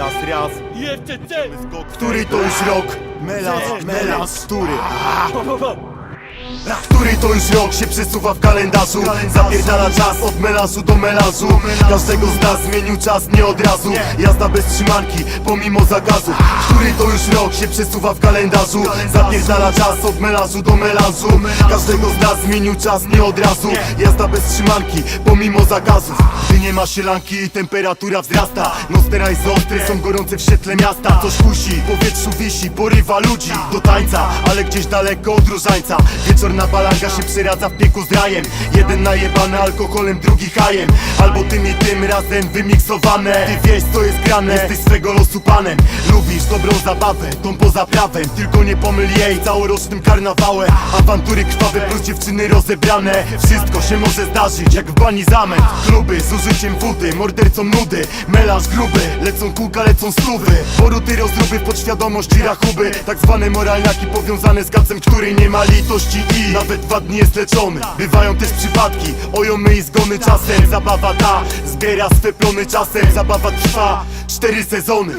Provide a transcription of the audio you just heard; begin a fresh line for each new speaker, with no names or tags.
raz, raz
Jeszcze ten!
Który to już rok? Melas, melas, który?
Po.
Który to już rok się przesuwa w kalendarzu. Zapierdala czas od melanżu do melanżu Każdego z nas zmienił czas nie od razu. Jazda bez trzymanki pomimo zakazu. Który to już rok się przesuwa w kalendarzu. Zapierdala czas od melanżu do melanżu Każdego z nas zmienił czas nie od razu. Jazda bez trzymanki pomimo zakazów Gdy nie ma sielanki i temperatura wzrasta. Nostera i ostry są gorące w świetle miasta. Coś kusi, powietrzu wisi, porywa ludzi do tańca Ale gdzieś daleko od różańca Wieczorna balanga się przeradza w pieku z rajem. Jeden najebany alkoholem, drugi hajem. Albo tym i tym razem wymiksowane Ty wiesz co jest grane, jesteś swego losu panem. Lubisz dobrą zabawę, tą poza prawem. Tylko nie pomyl jej całorocznym karnawałem. Awantury krwawe plus dziewczyny rozebrane. Wszystko się może zdarzyć jak w bani zamęt Kluby z użyciem wody, mordercom nudy. Melanż gruby, lecą kółka, lecą stówy. Poruty rozruby w podświadomość i rachuby. Tak zwane moralniaki powiązane z kacem, który nie ma litości I nawet dwa dni jest leczony. Bywają też przypadki, ojomy i zgony. Czasem Zabawa ta zbiera swe plony czasem Zabawa trwa cztery sezony